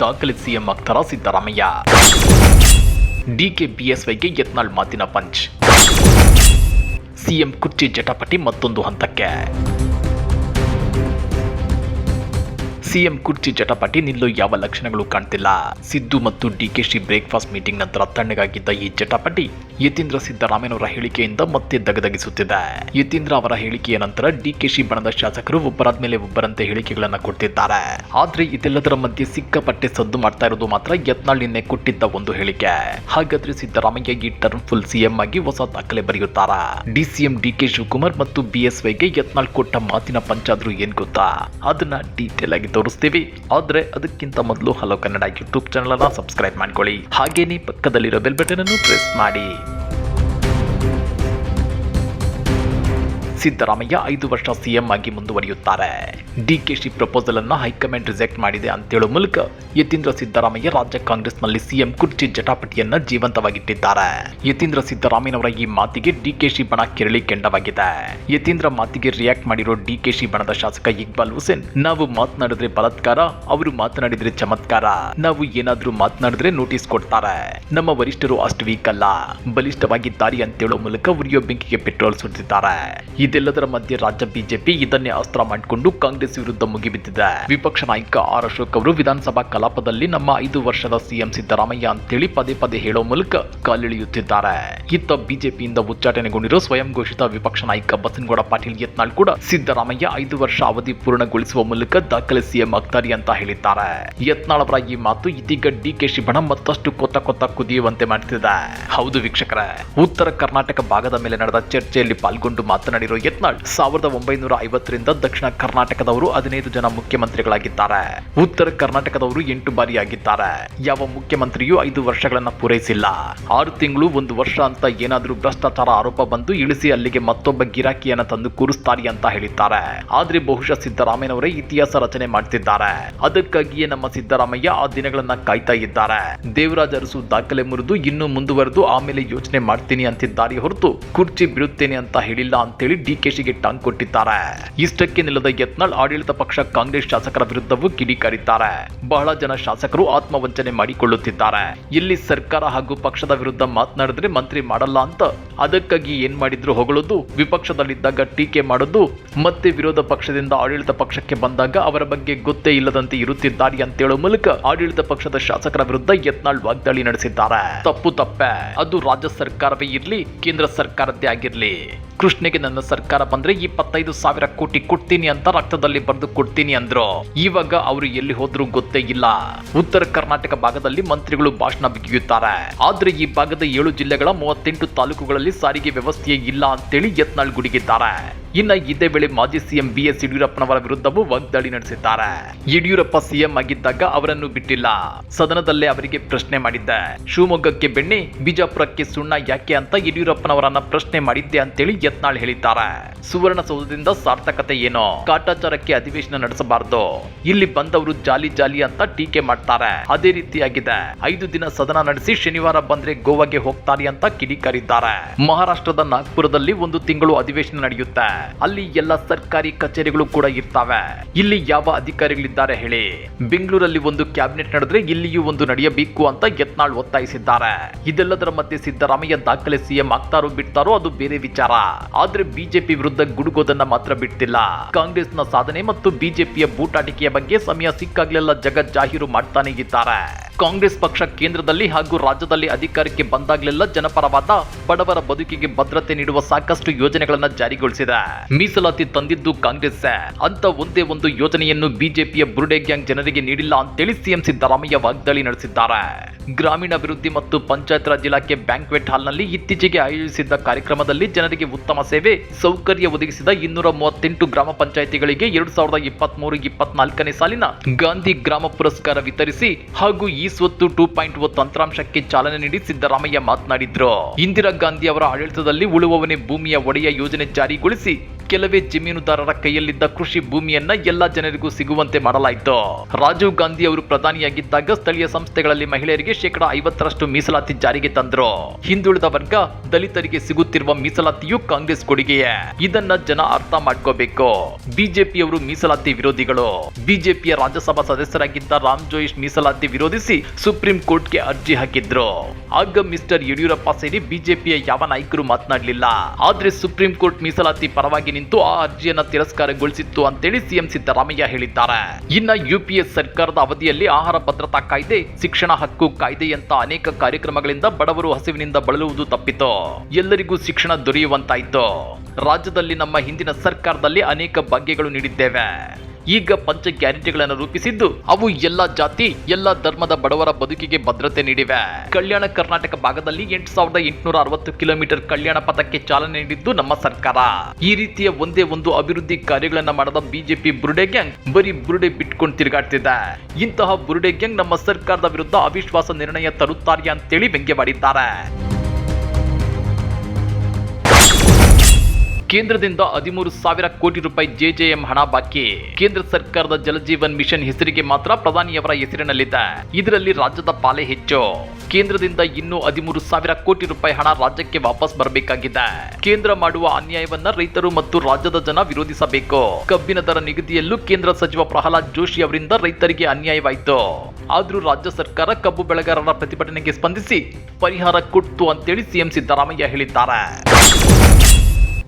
ದಾಖಲೆ ಸಿಎಂ ಆಗ್ತಾರ ಸಿದ್ದರಾಮಯ್ಯ. ಡಿಕೆ ಬಿಎಸ್ವೈಗೆ ಯತ್ನಾಳ್ ಮಾತಿನ ಪಂಚ್. ಸಿಎಂ ಕುರ್ಚಿ ಜಟಪಟಿ ಮತ್ತೊಂದು ಹಂತಕ್ಕೆ. ಸಿಎಂ ಕುರ್ಚಿ ಜಟಾಪಟಿ, ನಿಲ್ಲೋ ಯಾವ ಲಕ್ಷಣಗಳು ಕಾಣ್ತಿಲ್ಲ. ಸಿದ್ದು ಮತ್ತು ಡಿಕೆಶಿ ಬ್ರೇಕ್ಫಾಸ್ಟ್ ಮೀಟಿಂಗ್ ನಂತರ ತಣ್ಣಗಾಗಿದ್ದ ಈ ಜಟಾಪಟಿ, ಯತೀಂದ್ರ ಸಿದ್ದರಾಮಯ್ಯನವರ ಹೇಳಿಕೆಯಿಂದ ಮತ್ತೆ ದಗದಗಿಸುತ್ತಿದೆ ಯತೀಂದ್ರ ಅವರ ಹೇಳಿಕೆಯ ನಂತರ ಡಿಕೆಶಿ ಬಣದ ಶಾಸಕರು ಒಬ್ಬರಾದ ಮೇಲೆ ಒಬ್ಬರಂತೆ ಹೇಳಿಕೆಗಳನ್ನ ಕೊಡ್ತಿದ್ದಾರೆ. ಆದ್ರೆ ಇದೆಲ್ಲದರ ಮಧ್ಯೆ ಸಿಕ್ಕಾಪಟ್ಟೆ ಸದ್ದು ಮಾಡ್ತಾ ಇರೋದು ಮಾತ್ರ ಯತ್ನಾಳ್ ನಿನ್ನೆ ಕೊಟ್ಟಿದ್ದ ಒಂದು ಹೇಳಿಕೆ. ಹಾಗಾದ್ರೆ ಸಿದ್ದರಾಮಯ್ಯ ಈ ಟರ್ಮ್ ಫುಲ್ ಸಿಎಂ ಆಗಿ ಹೊಸ ದಾಖಲೆ ಬರೆಯುತ್ತಾರ? ಡಿಸಿಎಂ ಡಿಕೆ ಶಿವಕುಮಾರ್ ಮತ್ತು ಬಿಎಸ್ವೈಗೆ ಯತ್ನಾಳ್ ಕೊಟ್ಟ ಮಾತಿನ ಪಂಚಾದ್ರು ಏನ್ ಗೊತ್ತಾ? ಅದನ್ನ ಡೀಟೇಲ್ ಆಗಿ ತೋರಿಸ್ತೀವಿ ಆದರೆ ಅದಕ್ಕಿಂತ ಮೊದಲು ಹಲೋ ಕನ್ನಡ ಯೂಟ್ಯೂಬ್ ಚಾನಲನ್ನು ಸಬ್ಸ್ಕ್ರೈಬ್ ಮಾಡ್ಕೊಳ್ಳಿ. ಹಾಗೇನೇ ಪಕ್ಕದಲ್ಲಿರೋ ಬೆಲ್ ಬಟನ್ ಅನ್ನು ಪ್ರೆಸ್ ಮಾಡಿ. ಸಿದ್ದರಾಮಯ್ಯ ಐದು ವರ್ಷ ಸಿಎಂ ಆಗಿ ಮುಂದುವರಿಯುತ್ತಾರೆ. ಡಿಕೆಶಿ ಪ್ರಪೋಸಲ್ ಅನ್ನು ಹೈಕಮಾಂಡ್ ರಿಜೆಕ್ಟ್ ಮಾಡಿದೆ ಅಂತೇಳೋ ಮೂಲಕ ಯತೀಂದ್ರ ಸಿದ್ದರಾಮಯ್ಯ ರಾಜ್ಯ ಕಾಂಗ್ರೆಸ್ನಲ್ಲಿ ಸಿಎಂ ಕುರ್ಚಿ ಜಟಾಪಟಿಯನ್ನ ಜೀವಂತವಾಗಿಟ್ಟಿದ್ದಾರೆ. ಯತೀಂದ್ರ ಸಿದ್ದರಾಮಯ್ಯನವರ ಈ ಮಾತಿಗೆ ಡಿಕೆಶಿ ಬಣ ಕೆರಳಿ ಕೆಂಡವಾಗಿದೆ. ಯತೀಂದ್ರ ಮಾತಿಗೆ ರಿಯಾಕ್ಟ್ ಮಾಡಿರೋ ಡಿಕೆಶಿ ಬಣದ ಶಾಸಕ ಇಕ್ಬಾಲ್ ಹುಸೇನ್, ನಾವು ಮಾತನಾಡಿದ್ರೆ ಬಲಾತ್ಕಾರ, ಅವರು ಮಾತನಾಡಿದ್ರೆ ಚಮತ್ಕಾರ. ನಾವು ಏನಾದ್ರೂ ಮಾತನಾಡಿದ್ರೆ ನೋಟಿಸ್ ಕೊಡ್ತಾರೆ. ನಮ್ಮ ವರಿಷ್ಠರು ಅಷ್ಟು ವೀಕ್ ಅಲ್ಲ. ಬಲಿಷ್ಠವಾಗಿದ್ದಾರೆ ಅಂತೇಳೋ ಮೂಲಕ ಉರಿಯೋ ಬೆಂಕಿಗೆ ಪೆಟ್ರೋಲ್ ಸುರಿದಿದ್ದಾರೆ. ಇದೆಲ್ಲದರ ಮಧ್ಯೆ ರಾಜ್ಯ ಬಿಜೆಪಿ ಇದನ್ನೇ ಅಸ್ತ್ರ ಮಾಡಿಕೊಂಡು ಕಾಂಗ್ರೆಸ್ ವಿರುದ್ಧ ಮುಗಿಬಿದ್ದಿದೆ. ವಿಪಕ್ಷ ನಾಯಕ ಆರ್ ಅಶೋಕ್ ಅವರು ವಿಧಾನಸಭಾ ಕಲಾಪದಲ್ಲಿ ನಮ್ಮ ಐದು ವರ್ಷದ ಸಿಎಂ ಸಿದ್ದರಾಮಯ್ಯ ಅಂತೇಳಿ ಪದೇ ಪದೇ ಹೇಳೋ ಮೂಲಕ ಕಾಲಿಳಿಯುತ್ತಿದ್ದಾರೆ. ಇತ್ತ ಬಿಜೆಪಿಯಿಂದ ಉಚ್ಚಾಟನೆಗೊಂಡಿರೋ ಸ್ವಯಂ ಘೋಷಿತ ವಿಪಕ್ಷ ನಾಯಕ ಬಸನಗೌಡ ಪಾಟೀಲ್ ಯತ್ನಾಳ್ ಕೂಡ ಸಿದ್ದರಾಮಯ್ಯ ಐದು ವರ್ಷ ಅವಧಿ ಪೂರ್ಣಗೊಳಿಸುವ ಮೂಲಕ ದಾಖಲೆ ಸಿಎಂ ಆಗ್ತಾರೆ ಅಂತ ಹೇಳಿದ್ದಾರೆ. ಯತ್ನಾಳ್ ಅವರ ಈ ಮಾತು ಇದೀಗ ಕೆ ಬಣ ಮತ್ತಷ್ಟು ಕೊತ್ತ ಕೊತ್ತ ಕುದಿಯುವಂತೆ ಮಾಡ್ತಿದೆ. ಹೌದು ವೀಕ್ಷಕರೇ, ಉತ್ತರ ಕರ್ನಾಟಕ ಭಾಗದ ಮೇಲೆ ನಡೆದ ಚರ್ಚೆಯಲ್ಲಿ ಪಾಲ್ಗೊಂಡು ಮಾತನಾಡಿರೋ ಯತ್ನಾಳ್ ಸಾವಿರದ ಒಂಬೈನೂರ ಐವತ್ತರಿಂದ ದಕ್ಷಿಣ ಕರ್ನಾಟಕದವರು ಹದಿನೈದು ಜನ ಮುಖ್ಯಮಂತ್ರಿಗಳಾಗಿದ್ದಾರೆ. ಉತ್ತರ ಕರ್ನಾಟಕದವರು ಎಂಟು ಬಾರಿ ಆಗಿದ್ದಾರೆ ಯಾವ ಮುಖ್ಯಮಂತ್ರಿಯೂ ಐದು ವರ್ಷಗಳನ್ನ ಪೂರೈಸಿಲ್ಲ. ಆರು ತಿಂಗಳು ಒಂದು ವರ್ಷ ಅಂತ ಏನಾದರೂ ಭ್ರಷ್ಟಾಚಾರ ಆರೋಪ ಬಂದು ಇಳಿಸಿ ಅಲ್ಲಿಗೆ ಮತ್ತೊಬ್ಬ ಗಿರಾಕಿಯನ್ನ ತಂದು ಕೂರಿಸ್ತಾರೆ ಅಂತ ಹೇಳಿದ್ದಾರೆ. ಆದ್ರೆ ಬಹುಶಃ ಸಿದ್ದರಾಮಯ್ಯನವರೇ ಇತಿಹಾಸ ರಚನೆ ಮಾಡ್ತಿದ್ದಾರೆ. ಅದಕ್ಕಾಗಿಯೇ ನಮ್ಮ ಸಿದ್ದರಾಮಯ್ಯ ಆ ದಿನಗಳನ್ನ ಕಾಯ್ತಾ ಇದ್ದಾರೆ. ದೇವರಾಜ ಅರಸು ದಾಖಲೆ ಮುರಿದು ಇನ್ನೂ ಮುಂದುವರೆದು ಆಮೇಲೆ ಯೋಚನೆ ಮಾಡ್ತೀನಿ ಅಂತಿದ್ದಾರೆ ಹೊರತು ಕುರ್ಚಿ ಬಿಡುತ್ತೇನೆ ಅಂತ ಹೇಳಿಲ್ಲ ಅಂತೇಳಿ ಡಿಕೆಶಿಗೆ ಟಾಂಗ್ ಕೊಟ್ಟಿದ್ದಾರೆ. ಇಷ್ಟಕ್ಕೆ ನಿಲ್ಲದ ಯತ್ನಾಳ್ ಆಡಳಿತ ಪಕ್ಷ ಕಾಂಗ್ರೆಸ್ ಶಾಸಕರ ವಿರುದ್ಧವೂ ಕಿಡಿಕಾರಿದ್ದಾರೆ. ಬಹಳ ಜನ ಶಾಸಕರು ಆತ್ಮವಂಚನೆ ಮಾಡಿಕೊಳ್ಳುತ್ತಿದ್ದಾರೆ. ಇಲ್ಲಿ ಸರ್ಕಾರ ಹಾಗೂ ಪಕ್ಷದ ವಿರುದ್ಧ ಮಾತನಾಡಿದ್ರೆ ಮಂತ್ರಿ ಮಾಡಲ್ಲ ಅಂತ. ಅದಕ್ಕಾಗಿ ಏನ್ ಮಾಡಿದ್ರು ಹೊಗಳುದು, ವಿಪಕ್ಷದಲ್ಲಿದ್ದಾಗ ಟೀಕೆ ಮಾಡುದು, ಮತ್ತೆ ವಿರೋಧ ಪಕ್ಷದಿಂದ ಆಡಳಿತ ಪಕ್ಷಕ್ಕೆ ಬಂದಾಗ ಅವರ ಬಗ್ಗೆ ಗೊತ್ತೇ ಇಲ್ಲದಂತೆ ಇರುತ್ತಿದ್ದಾರೆ ಅಂತೇಳೋ ಮೂಲಕ ಆಡಳಿತ ಪಕ್ಷದ ಶಾಸಕರ ವಿರುದ್ಧ ಯತ್ನಾಳ್ ವಾಗ್ದಾಳಿ ನಡೆಸಿದ್ದಾರೆ. ತಪ್ಪು ತಪ್ಪೆ. ಅದು ರಾಜ್ಯ ಸರ್ಕಾರವೇ ಇರ್ಲಿ, ಕೇಂದ್ರ ಸರ್ಕಾರದ್ದೇ ಆಗಿರ್ಲಿ. ಕೃಷ್ಣಗೆ ನನ್ನ ಸರ್ಕಾರ ಬಂದ್ರೆ ಇಪ್ಪತ್ತೈದು ಸಾವಿರ ಕೋಟಿ ಕೊಡ್ತೀನಿ ಅಂತ ರಕ್ತದಲ್ಲಿ ಬರೆದು ಕೊಡ್ತೀನಿ ಅಂದ್ರು. ಇವಾಗ ಅವರು ಎಲ್ಲಿ ಹೋದ್ರು ಗೊತ್ತೇ ಇಲ್ಲ. ಉತ್ತರ ಕರ್ನಾಟಕ ಭಾಗದಲ್ಲಿ ಮಂತ್ರಿಗಳು ಭಾಷಣ ಬಿಗಿಯುತ್ತಾರೆ. ಆದ್ರೆ ಈ ಭಾಗದ ಏಳು ಜಿಲ್ಲೆಗಳ ಮೂವತ್ತೆಂಟು ತಾಲೂಕುಗಳಲ್ಲಿ ಸಾರಿಗೆ ವ್ಯವಸ್ಥೆಯೇ ಇಲ್ಲ ಅಂತೇಳಿ ಯತ್ನಾಳ್ ಗುಡುಗಿದ್ದಾರೆ. ಇನ್ನ ಇದೇ ವೇಳೆ ಮಾಜಿ ಸಿಎಂ ಬಿ ಎಸ್ ಯಡಿಯೂರಪ್ಪನವರ ವಿರುದ್ಧವೂ ವಾಗ್ದಾಳಿ ನಡೆಸಿದ್ದಾರೆ. ಯಡಿಯೂರಪ್ಪ ಸಿಎಂ ಆಗಿದ್ದಾಗ ಅವರನ್ನು ಬಿಟ್ಟಿಲ್ಲ. ಸದನದಲ್ಲೇ ಅವರಿಗೆ ಪ್ರಶ್ನೆ ಮಾಡಿದ್ದೆ. ಶಿವಮೊಗ್ಗಕ್ಕೆ ಬೆಣ್ಣೆ, ಬಿಜಾಪುರಕ್ಕೆ ಸುಣ್ಣ ಯಾಕೆ ಅಂತ ಯಡಿಯೂರಪ್ಪನವರನ್ನ ಪ್ರಶ್ನೆ ಮಾಡಿದ್ದೆ ಅಂತೇಳಿ ಯತ್ನಾಳ್ ಹೇಳಿದ್ದಾರೆ. ಸುವರ್ಣಸೌಧದಿಂದ ಸಾರ್ಥಕತೆ ಏನೋ? ಕಾಟಾಚಾರಕ್ಕೆ ಅಧಿವೇಶನ ನಡೆಸಬಾರದು. ಇಲ್ಲಿ ಬಂದವರು ಜಾಲಿ ಜಾಲಿ ಅಂತ ಟೀಕೆ ಮಾಡ್ತಾರೆ. ಅದೇ ರೀತಿಯಾಗಿದೆ. ಐದು ದಿನ ಸದನ ನಡೆಸಿ ಶನಿವಾರ ಬಂದ್ರೆ ಗೋವಾಗೆ ಹೋಗ್ತಾರೆ ಅಂತ ಕಿಡಿಕಾರಿದ್ದಾರೆ. ಮಹಾರಾಷ್ಟ್ರದ ನಾಗ್ಪುರದಲ್ಲಿ ಒಂದು ತಿಂಗಳು ಅಧಿವೇಶನ ನಡೆಯುತ್ತೆ. ಅಲ್ಲಿ ಎಲ್ಲ ಸರ್ಕಾರಿ ಕಚೇರಿಗಳು ಕೂಡ ಇರ್ತವೆ. ಇಲ್ಲಿ ಯಾವ ಅಧಿಕಾರಿಗಳಿದ್ದಾರೆ ಹೇಳಿ. ಬೆಂಗಳೂರಲ್ಲಿ ಒಂದು ಕ್ಯಾಬಿನೆಟ್ ನಡೆದ್ರೆ ಇಲ್ಲಿಯೂ ಒಂದು ನಡೆಯಬೇಕು ಅಂತ ಯತ್ನಾಳ್ ಒತ್ತಾಯಿಸಿದ್ದಾರೆ. ಇದೆಲ್ಲದರ ಮಧ್ಯೆ ಸಿದ್ದರಾಮಯ್ಯ ದಾಖಲೆ ಸಿಎಂ ಆಗ್ತಾರೋ ಬಿಡ್ತಾರೋ ಅದು ಬೇರೆ ವಿಚಾರ. ಆದ್ರೆ ಬಿಜೆಪಿ ವಿರುದ್ಧ ಗುಡುಗೋದನ್ನ ಮಾತ್ರ ಬಿಡ್ತಿಲ್ಲ. ಕಾಂಗ್ರೆಸ್ನ ಸಾಧನೆ ಮತ್ತು ಬಿಜೆಪಿಯ ಬೂಟಾಟಿಕೆಯ ಬಗ್ಗೆ ಸಮಯ ಸಿಕ್ಕಾಗ್ಲೆಲ್ಲ ಜಗತ್ ಜಾಹೀರು ಮಾಡ್ತಾನೆ ಇದ್ದಾರೆ. ಕಾಂಗ್ರೆಸ್ ಪಕ್ಷ ಕೇಂದ್ರದಲ್ಲಿ ಹಾಗೂ ರಾಜ್ಯದಲ್ಲಿ ಅಧಿಕಾರಕ್ಕೆ ಬಂದಾಗಲೆಲ್ಲ ಜನಪರವಾದ ಬಡವರ ಬದುಕಿಗೆ ಭದ್ರತೆ ನೀಡುವ ಸಾಕಷ್ಟು ಯೋಜನೆಗಳನ್ನು ಜಾರಿಗೊಳಿಸಿದೆ. ಮೀಸಲಾತಿ ತಂದಿದ್ದು ಕಾಂಗ್ರೆಸ್. ಅಂತ ಒಂದೇ ಒಂದು ಯೋಜನೆಯನ್ನು ಬಿಜೆಪಿಯ ಬುರುಡೆ ಗ್ಯಾಂಗ್ ಜನರಿಗೆ ನೀಡಿಲ್ಲ ಅಂತೇಳಿ ಸಿಎಂ ಸಿದ್ದರಾಮಯ್ಯ ವಾಗ್ದಾಳಿ ನಡೆಸಿದ್ದಾರೆ. ಗ್ರಾಮೀಣಾಭಿವೃದ್ಧಿ ಮತ್ತು ಪಂಚಾಯತ್ ರಾಜ್ ಇಲಾಖೆ ಬ್ಯಾಂಕ್ವೆಟ್ ಹಾಲ್ನಲ್ಲಿ ಇತ್ತೀಚೆಗೆ ಆಯೋಜಿಸಿದ್ದ ಕಾರ್ಯಕ್ರಮದಲ್ಲಿ ಜನರಿಗೆ ಉತ್ತಮ ಸೇವೆ, ಸೌಕರ್ಯ ಒದಗಿಸಿದ ಇನ್ನೂರ ಮೂವತ್ತೆಂಟು ಗ್ರಾಮ ಪಂಚಾಯಿತಿಗಳಿಗೆ ಎರಡ್ ಸಾವಿರದ ಇಪ್ಪತ್ತ್ ಮೂರು ಇಪ್ಪತ್ನಾಲ್ಕನೇ ಸಾಲಿನ ಗಾಂಧಿ ಗ್ರಾಮ ಪುರಸ್ಕಾರ ವಿತರಿಸಿ ಹಾಗೂ ಈ ಸ್ವತ್ತು ಟೂ ಪಾಯಿಂಟ್ ಒ ತಂತ್ರಾಂಶಕ್ಕೆ ಚಾಲನೆ ನೀಡಿ ಸಿದ್ದರಾಮಯ್ಯ ಮಾತನಾಡಿದ್ರು. ಇಂದಿರಾ ಗಾಂಧಿ ಅವರ ಆಡಳಿತದಲ್ಲಿ ಉಳುವವನೇ ಭೂಮಿಯ ಒಡೆಯ ಯೋಜನೆ ಜಾರಿಗೊಳಿಸಿ ಕೆಲವೇ ಜಮೀನುದಾರರ ಕೈಯಲ್ಲಿದ್ದ ಕೃಷಿ ಭೂಮಿಯನ್ನ ಎಲ್ಲಾ ಜನರಿಗೂ ಸಿಗುವಂತೆ ಮಾಡಲಾಯಿತು. ರಾಜೀವ್ ಗಾಂಧಿ ಅವರು ಪ್ರಧಾನಿಯಾಗಿದ್ದಾಗ ಸ್ಥಳೀಯ ಸಂಸ್ಥೆಗಳಲ್ಲಿ ಮಹಿಳೆಯರಿಗೆ ಶೇಕಡ ಐವತ್ತರಷ್ಟು ಮೀಸಲಾತಿ ಜಾರಿಗೆ ತಂದ್ರು. ಹಿಂದುಳಿದ ವರ್ಗ ದಲಿತರಿಗೆ ಸಿಗುತ್ತಿರುವ ಮೀಸಲಾತಿಯು ಕಾಂಗ್ರೆಸ್ ಕೊಡುಗೆಯೇ. ಇದನ್ನ ಜನ ಅರ್ಥ ಮಾಡ್ಕೋಬೇಕು. ಬಿಜೆಪಿಯವರು ಮೀಸಲಾತಿ ವಿರೋಧಿಗಳು. ಬಿಜೆಪಿಯ ರಾಜ್ಯಸಭಾ ಸದಸ್ಯರಾಗಿದ್ದ ರಾಮ್ ಜೋಯಿಶ್ ಮೀಸಲಾತಿ ವಿರೋಧಿಸಿ ಸುಪ್ರೀಂ ಕೋರ್ಟ್ಗೆ ಅರ್ಜಿ ಹಾಕಿದ್ರು. ಆಗ ಮಿಸ್ಟರ್ ಯಡಿಯೂರಪ್ಪ ಸೇರಿ ಬಿಜೆಪಿಯ ಯಾವ ನಾಯಕರು ಮಾತನಾಡಲಿಲ್ಲ. ಆದ್ರೆ ಸುಪ್ರೀಂ ಕೋರ್ಟ್ ಮೀಸಲಾತಿ ಪರವಾಗಿ ನಿಂತು ಆ ಅರ್ಜಿಯನ್ನು ತಿರಸ್ಕಾರಗೊಳಿಸಿತ್ತು ಅಂತೇಳಿ ಸಿಎಂ ಸಿದ್ದರಾಮಯ್ಯ ಹೇಳಿದ್ದಾರೆ. ಇನ್ನ ಯುಪಿಎ ಸರ್ಕಾರದ ಅವಧಿಯಲ್ಲಿ ಆಹಾರ ಭದ್ರತಾ ಕಾಯ್ದೆ, ಶಿಕ್ಷಣ ಹಕ್ಕು ಕಾಯ್ದೆಯಂತ ಅನೇಕ ಕಾರ್ಯಕ್ರಮಗಳಿಂದ ಬಡವರು ಹಸಿವಿನಿಂದ ಬಳಲುವುದು ತಪ್ಪಿತು. ಎಲ್ಲರಿಗೂ ಶಿಕ್ಷಣ ದೊರೆಯುವಂತಾಯಿತು. ರಾಜ್ಯದಲ್ಲಿ ನಮ್ಮ ಹಿಂದಿನ ಸರ್ಕಾರದಲ್ಲಿ ಅನೇಕ ಭಾಗ್ಯಗಳು ನೀಡಿದ್ದೇವೆ. ಈಗ ಪಂಚ ಗ್ಯಾರಂಟಿಗಳನ್ನು ರೂಪಿಸಿದ್ದು ಅವು ಎಲ್ಲ ಜಾತಿ, ಎಲ್ಲ ಧರ್ಮದ ಬಡವರ ಬದುಕಿಗೆ ಭದ್ರತೆ ನೀಡಿವೆ. ಕಲ್ಯಾಣ ಕರ್ನಾಟಕ ಭಾಗದಲ್ಲಿ ಎಂಟು ಸಾವಿರದ ಎಂಟುನೂರ ಅರವತ್ತು ಕಿಲೋಮೀಟರ್ ಕಲ್ಯಾಣ ಪಥಕ್ಕೆ ಚಾಲನೆ ನೀಡಿದ್ದು ನಮ್ಮ ಸರ್ಕಾರ. ಈ ರೀತಿಯ ಒಂದೇ ಒಂದು ಅಭಿವೃದ್ಧಿ ಕಾರ್ಯಗಳನ್ನ ಮಾಡದ ಬಿಜೆಪಿ ಬುರುಡೆ ಗ್ಯಾಂಗ್ ಬರೀ ಬುರುಡೆ ಬಿಟ್ಕೊಂಡು ತಿರುಗಾಡ್ತಿದೆ. ಇಂತಹ ಬುರುಡೆ ಗ್ಯಾಂಗ್ ನಮ್ಮ ಸರ್ಕಾರದ ವಿರುದ್ಧ ಅವಿಶ್ವಾಸ ನಿರ್ಣಯ ತರುತ್ತಾರೆ ಅಂತೇಳಿ ವ್ಯಂಗ್ಯವಾಡಿದ್ದಾರೆ. ಕೇಂದ್ರದಿಂದ ಹದಿಮೂರು ಸಾವಿರ ಕೋಟಿ ರೂಪಾಯಿ ಜೆಜೆಎಂ ಹಣ ಬಾಕಿ. ಕೇಂದ್ರ ಸರ್ಕಾರದ ಜಲಜೀವನ್ ಮಿಷನ್ ಹೆಸರಿಗೆ ಮಾತ್ರ ಪ್ರಧಾನಿಯವರ ಹೆಸರಿನಲ್ಲಿದೆ. ಇದರಲ್ಲಿ ರಾಜ್ಯದ ಪಾಲೆ ಹೆಚ್ಚು. ಕೇಂದ್ರದಿಂದ ಇನ್ನೂ ಹದಿಮೂರು ಸಾವಿರ ಕೋಟಿ ರೂಪಾಯಿ ಹಣ ರಾಜ್ಯಕ್ಕೆ ವಾಪಸ್ ಬರಬೇಕಾಗಿದೆ. ಕೇಂದ್ರ ಮಾಡುವ ಅನ್ಯಾಯವನ್ನ ರೈತರು ಮತ್ತು ರಾಜ್ಯದ ಜನ ವಿರೋಧಿಸಬೇಕು. ಕಬ್ಬಿನ ದರ ನಿಗದಿಯಲ್ಲೂ ಕೇಂದ್ರ ಸಚಿವ ಪ್ರಹ್ಲಾದ್ ಜೋಶಿ ಅವರಿಂದ ರೈತರಿಗೆ ಅನ್ಯಾಯವಾಯಿತು. ಆದ್ರೂ ರಾಜ್ಯ ಸರ್ಕಾರ ಕಬ್ಬು ಬೆಳೆಗಾರರ ಪ್ರತಿಭಟನೆಗೆ ಸ್ಪಂದಿಸಿ ಪರಿಹಾರ ಕೊಟ್ಟು ಅಂತೇಳಿ ಸಿಎಂ ಸಿದ್ದರಾಮಯ್ಯ ಹೇಳಿದ್ದಾರೆ.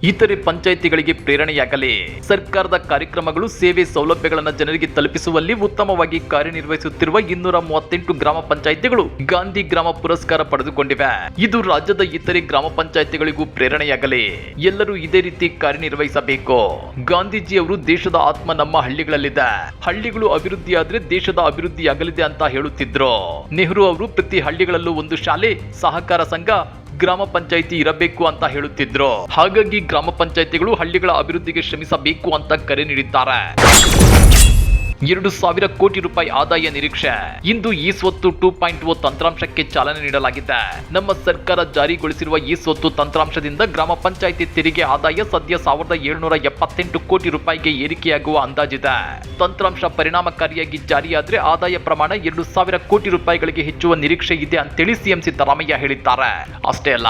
ಇತರೆ ಪಂಚಾಯಿತಿಗಳಿಗೆ ಪ್ರೇರಣೆಯಾಗಲಿ. ಸರ್ಕಾರದ ಕಾರ್ಯಕ್ರಮಗಳು, ಸೇವೆ ಸೌಲಭ್ಯಗಳನ್ನು ಜನರಿಗೆ ತಲುಪಿಸುವಲ್ಲಿ ಉತ್ತಮವಾಗಿ ಕಾರ್ಯನಿರ್ವಹಿಸುತ್ತಿರುವ ಇನ್ನೂರ ಮೂವತ್ತೆಂಟು ಗ್ರಾಮ ಪಂಚಾಯಿತಿಗಳು ಗಾಂಧಿ ಗ್ರಾಮ ಪುರಸ್ಕಾರ ಪಡೆದುಕೊಂಡಿವೆ. ಇದು ರಾಜ್ಯದ ಇತರೆ ಗ್ರಾಮ ಪಂಚಾಯಿತಿಗಳಿಗೂ ಪ್ರೇರಣೆಯಾಗಲಿ. ಎಲ್ಲರೂ ಇದೇ ರೀತಿ ಕಾರ್ಯನಿರ್ವಹಿಸಬೇಕು. ಗಾಂಧೀಜಿ ಅವರು ದೇಶದ ಆತ್ಮ ನಮ್ಮ ಹಳ್ಳಿಗಳಲ್ಲಿದೆ. ಹಳ್ಳಿಗಳು ಅಭಿವೃದ್ಧಿಯಾದ್ರೆ ದೇಶದ ಅಭಿವೃದ್ಧಿಯಾಗಲಿದೆ ಅಂತ ಹೇಳುತ್ತಿದ್ರು. ನೆಹರು ಅವರು ಪ್ರತಿ ಹಳ್ಳಿಗಳಲ್ಲೂ ಒಂದು ಶಾಲೆ, ಸಹಕಾರ ಸಂಘ ಗ್ರಾಮ ಪಂಚಾಯಿತಿ ಇರಬೇಕು ಅಂತ ಹೇಳುತ್ತಿದ್ರು. ಹಾಗಾಗಿ ಗ್ರಾಮ ಪಂಚಾಯಿತಿಗಳು ಹಳ್ಳಿಗಳ ಅಭಿವೃದ್ಧಿಗೆ ಶ್ರಮಿಸಬೇಕು ಅಂತ ಕರೆ ನೀಡಿದ್ದಾರೆ. ಎರಡು ಸಾವಿರ ಕೋಟಿ ರೂಪಾಯಿ ಆದಾಯ ನಿರೀಕ್ಷೆ. ಇಂದು ಈ ಸ್ವತ್ತು ಟೂ ಪಾಯಿಂಟ್ ಓ ತಂತ್ರಾಂಶಕ್ಕೆ ಚಾಲನೆ ನೀಡಲಾಗಿದೆ. ನಮ್ಮ ಸರ್ಕಾರ ಜಾರಿಗೊಳಿಸಿರುವ ಈ ಸ್ವತ್ತು ತಂತ್ರಾಂಶದಿಂದ ಗ್ರಾಮ ಪಂಚಾಯಿತಿ ತೆರಿಗೆ ಆದಾಯ ಸದ್ಯ ಸಾವಿರದ ಏಳುನೂರ ಎಪ್ಪತ್ತೆಂಟು ಕೋಟಿ ರೂಪಾಯಿಗೆ ಏರಿಕೆಯಾಗುವ ಅಂದಾಜಿದೆ. ತಂತ್ರಾಂಶ ಪರಿಣಾಮಕಾರಿಯಾಗಿ ಜಾರಿಯಾದ್ರೆ ಆದಾಯ ಪ್ರಮಾಣ ಎರಡು ಸಾವಿರ ಕೋಟಿ ರೂಪಾಯಿಗಳಿಗೆ ಹೆಚ್ಚುವ ನಿರೀಕ್ಷೆ ಇದೆ ಅಂತೇಳಿ ಸಿಎಂ ಸಿದ್ದರಾಮಯ್ಯ ಹೇಳಿದ್ದಾರೆ. ಅಷ್ಟೇ ಅಲ್ಲ,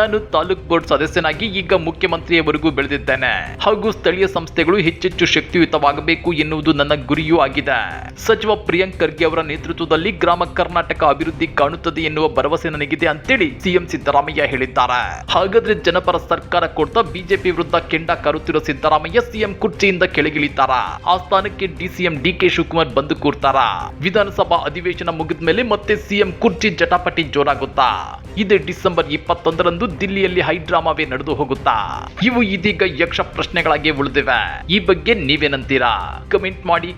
ನಾನು ತಾಲೂಕ್ ಬೋರ್ಡ್ ಸದಸ್ಯನಾಗಿ ಈಗ ಮುಖ್ಯಮಂತ್ರಿಯವರೆಗೂ ಬೆಳೆದಿದ್ದೇನೆ. ಹಾಗೂ ಸ್ಥಳೀಯ ಸಂಸ್ಥೆಗಳು ಹೆಚ್ಚೆಚ್ಚು ಶಕ್ತಿಯುತವಾಗಬೇಕು ಎನ್ನುವುದು ನನ್ನ ಗುರಿಯೂ ಆಗಿದೆ. ಸಚಿವ ಪ್ರಿಯಾಂಕ್ ಖರ್ಗೆ ಅವರ ನೇತೃತ್ವದಲ್ಲಿ ಗ್ರಾಮ ಕರ್ನಾಟಕ ಅಭಿವೃದ್ಧಿ ಕಾಣುತ್ತದೆ ಎನ್ನುವ ಭರವಸೆ ನನಗಿದೆ ಅಂತೇಳಿ ಸಿಎಂ ಸಿದ್ದರಾಮಯ್ಯ ಹೇಳಿದ್ದಾರೆ. ಹಾಗಾದ್ರೆ ಜನಪರ ಸರ್ಕಾರ ಕೊಡ್ತಾ ಬಿಜೆಪಿ ವಿರುದ್ಧ ಕೆಂಡ ಕರುತ್ತಿರೋ ಸಿದ್ದರಾಮಯ್ಯ ಸಿಎಂ ಕುರ್ಚಿಯಿಂದ ಕೆಳಗಿಳಿತಾರ. ಆ ಸ್ಥಾನಕ್ಕೆ ಡಿಸಿಎಂ ಡಿ ಕೆ ಶಿವಕುಮಾರ್ ಬಂದು ಕೂರ್ತಾರ. ವಿಧಾನಸಭಾ ಅಧಿವೇಶನ ಮುಗಿದ ಮೇಲೆ ಮತ್ತೆ ಸಿಎಂ ಕುರ್ಚಿ ಜಟಾಪಟಿ ಜೋರಾಗುತ್ತಾ. ಇದೇ ಡಿಸೆಂಬರ್ ಇಪ್ಪತ್ತೊಂದರಂದು ದಿಲ್ಲಿಯಲ್ಲಿ ಹೈಡ್ರಾಮಾವೇ ನಡೆದು ಹೋಗುತ್ತಾ. ಇವು ಇದೀಗ ಯಕ್ಷ ಪ್ರಶ್ನೆಗಳಾಗಿ ಉಳಿದಿವೆ. ಈ ಬಗ್ಗೆ ನೀವೇನಂತೀರಾ? ಕಮೆಂಟ್ ಮಾಡಿ.